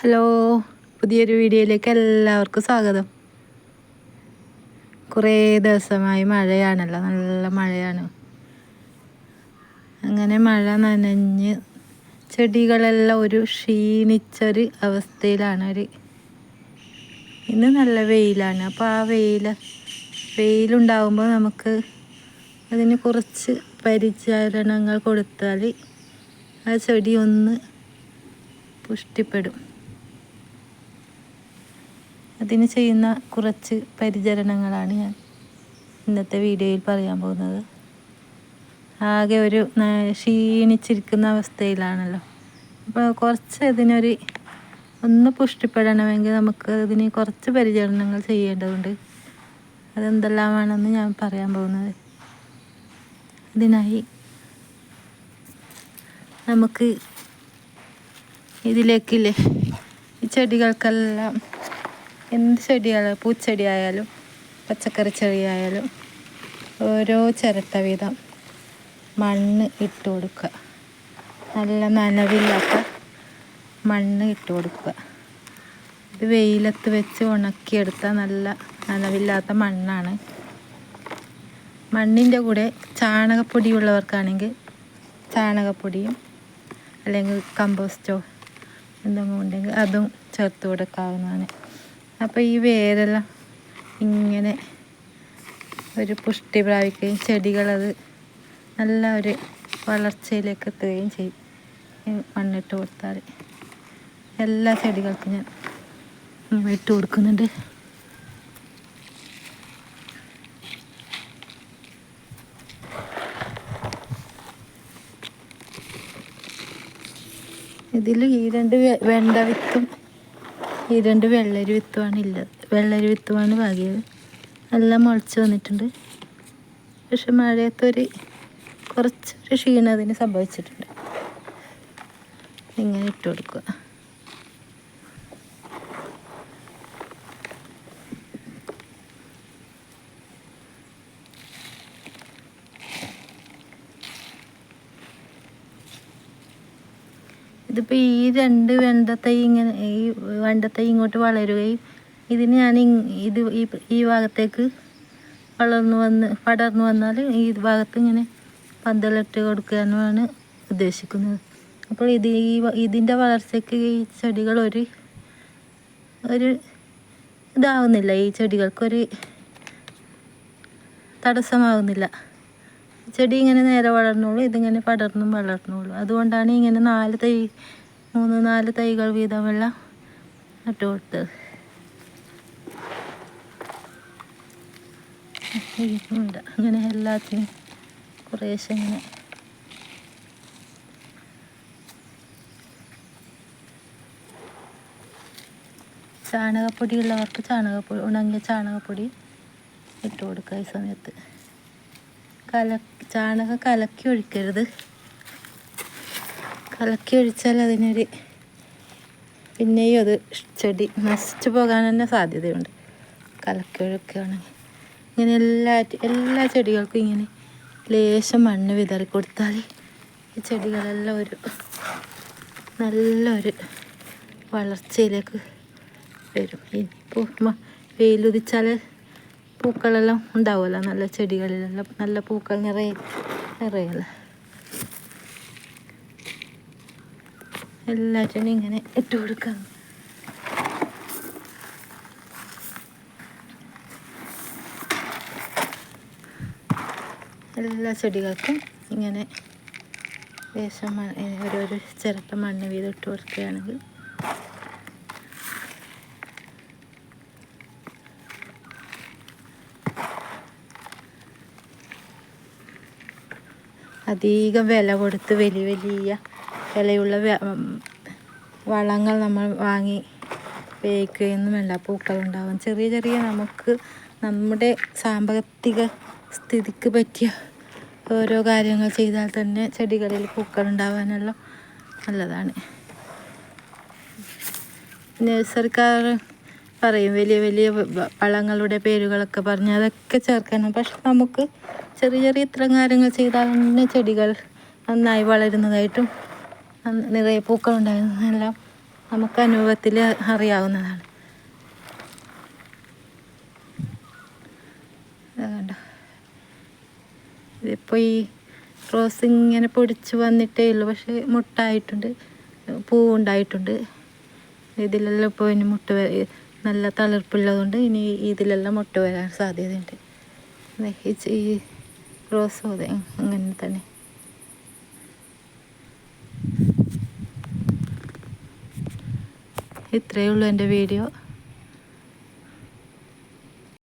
Hello പുതിയൊരു വീഡിയോയിലേക്ക് എല്ലാവർക്കും സ്വാഗതം. കുറേ ദിവസമായി മഴയാണല്ലോ നല്ല മഴയാണ്. അങ്ങനെ മഴ നനഞ്ഞ് ചെടികളെല്ലാം ഒരു ക്ഷീണിച്ചൊരു അവസ്ഥയിലാണ് ഒരു ഇന്ന് നല്ല വെയിലാണ്. അപ്പോൾ ആ വെയിൽ വെയിലുണ്ടാകുമ്പോൾ നമുക്ക് അതിന് കുറച്ച് പരിചരണങ്ങൾ കൊടുത്താൽ ആ ചെടി ഒന്ന് പുഷ്ടിപ്പെടും. അതിന് ചെയ്യുന്ന കുറച്ച് പരിചരണങ്ങളാണ് ഞാൻ ഇന്നത്തെ വീഡിയോയിൽ പറയാൻ പോകുന്നത്. ആകെ ഒരു ക്ഷീണിച്ചിരിക്കുന്ന അവസ്ഥയിലാണല്ലോ. അപ്പോൾ കുറച്ച് അതിനൊരു ഒന്ന് പുഷ്ടിപ്പെടണമെങ്കിൽ നമുക്ക് അതിന് കുറച്ച് പരിചരണങ്ങൾ ചെയ്യേണ്ടതുണ്ട്. അതെന്തെല്ലാമാണെന്ന് ഞാൻ പറയാൻ പോകുന്നത്. അതിനായി നമുക്ക് ഇതിലേക്കില്ലേ ഈ ചെടികൾക്കെല്ലാം എന്ത് ചെടിയായാലും പൂച്ചെടി ആയാലും പച്ചക്കറി ചെടി ആയാലും ഓരോ ചിരട്ട വീതം മണ്ണ് ഇട്ട് കൊടുക്കുക. നല്ല നനവില്ലാത്ത മണ്ണ് ഇട്ട് കൊടുക്കുക. ഇത് വെയിലത്ത് വെച്ച് ഉണക്കിയെടുത്ത നല്ല നനവില്ലാത്ത മണ്ണാണ്. മണ്ണിന്റെ കൂടെ ചാണകപ്പൊടി ഉള്ളവർക്കാണെങ്കിൽ ചാണകപ്പൊടിയും അല്ലെങ്കിൽ കമ്പോസ്റ്റോ എന്തെങ്കിലും ഉണ്ടെങ്കിൽ അതും ചേർത്ത് കൊടുക്കാവുന്നതാണ്. അപ്പോൾ ഈ വേരെല്ലാം ഇങ്ങനെ ഒരു പുഷ്ടി പ്രാപിക്കുകയും ചെടികളത് നല്ല ഒരു വളർച്ചയിലേക്ക് എത്തുകയും ചെയ്യും. മണ്ണിട്ട് കൊടുത്താൽ എല്ലാ ചെടികൾക്കും ഞാൻ ഇട്ട് കൊടുക്കുന്നുണ്ട്. ഇതിൽ ഈ രണ്ട് വെണ്ട വിത്തും ഈ രണ്ട് വെള്ളരി വിത്തുമാണ് വെള്ളരി വിത്തുമാണ് പാകിയത്. എല്ലാം മുളച്ച് വന്നിട്ടുണ്ട്. പക്ഷെ മഴയത്തൊരു കുറച്ചൊരു ക്ഷീണം അതിന് സംഭവിച്ചിട്ടുണ്ട്. ഇങ്ങനെ ഇട്ട് കൊടുക്കുക. ഇതിപ്പോൾ ഈ രണ്ട് വെണ്ടത്തൈ ഇങ്ങനെ ഈ വെണ്ടത്തൈ ഇങ്ങോട്ട് വളരുകയും ഇതിന് ഞാൻ ഇത് ഈ ഈ ഭാഗത്തേക്ക് വളർന്നു വന്ന് പടർന്നു വന്നാൽ ഈ ഭാഗത്ത് ഇങ്ങനെ പന്തലിട്ട് കൊടുക്കാനുമാണ് ഉദ്ദേശിക്കുന്നത്. അപ്പോൾ ഇത് ഈ ഇതിന്റെ വളർച്ചയ്ക്ക് ഈ ചെടികൾ ഒരു ഒരു ഇതാവുന്നില്ല. ഈ ചെടികൾക്കൊരു തടസ്സമാവുന്നില്ല. ചെടി ഇങ്ങനെ നേരെ വളർന്നുള്ളൂ ഇതിങ്ങനെ പടർന്നും വളർന്നുള്ളൂ അതുകൊണ്ടാണ് ഇങ്ങനെ നാല് തൈ മൂന്ന് നാല് തൈകൾ വീതമുള്ള നട്ടു കൊടുത്തത് അങ്ങനെ എല്ലാത്തിനും കുറേശ്ശെ ഇങ്ങനെ ചാണകപ്പൊടി ഉള്ളവർക്ക് ചാണകപ്പൊടി ഉണങ്ങിയ ചാണകപ്പൊടി ഇട്ട് കൊടുക്കുക ഈ സമയത്ത്. കല ചാണകം കലക്കി ഒഴിക്കരുത്. കലക്കി ഒഴിച്ചാൽ അതിനൊരു പിന്നെയും അത് ചെടി നശിച്ചു പോകാൻ തന്നെ സാധ്യതയുണ്ട്. കലക്കി ഒഴിക്കുകയാണെങ്കിൽ. ഇങ്ങനെ എല്ലാ എല്ലാ ചെടികൾക്കും ഇങ്ങനെ ലേശം മണ്ണ് വിതറി കൊടുത്താൽ ഈ ചെടികളെല്ലാം ഒരു നല്ലൊരു വളർച്ചയിലേക്ക് വരും. ഇനിയിപ്പോൾ വെയിലുദിച്ചാൽ പൂക്കളെല്ലാം ഉണ്ടാവുമല്ലോ. നല്ല ചെടികളിലെല്ലാം നല്ല പൂക്കൾ നിറയെ നിറയല്ല എല്ലാറ്റിനും ഇങ്ങനെ ഇട്ട് കൊടുക്കാം എല്ലാ ചെടികൾക്കും ഇങ്ങനെ ലേശം ഓരോരോ ചിരട്ട മണ്ണ് വീതം ഇട്ട് കൊടുക്കുകയാണെങ്കിൽ അധികം വില കൊടുത്ത് വലിയ വലിയ വിലയുള്ള വളങ്ങൾ നമ്മൾ വാങ്ങി ഉപയോഗിക്കുകയൊന്നും വേണ്ട. പൂക്കളുണ്ടാവും. ചെറിയ ചെറിയ നമുക്ക് നമ്മുടെ സാമ്പത്തിക സ്ഥിതിക്ക് പറ്റിയ ഓരോ കാര്യങ്ങൾ ചെയ്താൽ തന്നെ ചെടികളിൽ പൂക്കളുണ്ടാവാനെല്ലാം നല്ലതാണ്. നഴ്സറിക്കാർ പറയും. വലിയ വലിയ വളങ്ങളുടെ പേരുകളൊക്കെ പറഞ്ഞ് അതൊക്കെ ചേർക്കണം പക്ഷെ നമുക്ക് ചെറിയ ചെറിയ ഇത്തരം കാര്യങ്ങൾ ചെയ്താൽ തന്നെ ചെടികൾ നന്നായി വളരുന്നതായിട്ടും നിറയെ പൂക്കൾ ഉണ്ടായിരുന്നതെല്ലാം നമുക്ക് അനുഭവത്തിൽ അറിയാവുന്നതാണ്. ഇതിപ്പോൾ ഈ റോസ് ഇങ്ങനെ പൊടിച്ച് വന്നിട്ടേ ഉള്ളൂ. പക്ഷേ മുട്ടായിട്ടുണ്ട് പൂവുണ്ടായിട്ടുണ്ട്. ഇതിലെല്ലാം ഇപ്പോൾ ഇനി മുട്ട നല്ല തളിർപ്പുള്ളതുകൊണ്ട് ഇനി ഇതിലെല്ലാം മുട്ട വരാൻ സാധ്യതയുണ്ട്. ഈ റോസ് അതെ അങ്ങനെ തന്നെ. ഇത്രയേ ഉള്ളൂ എന്റെ വീഡിയോ.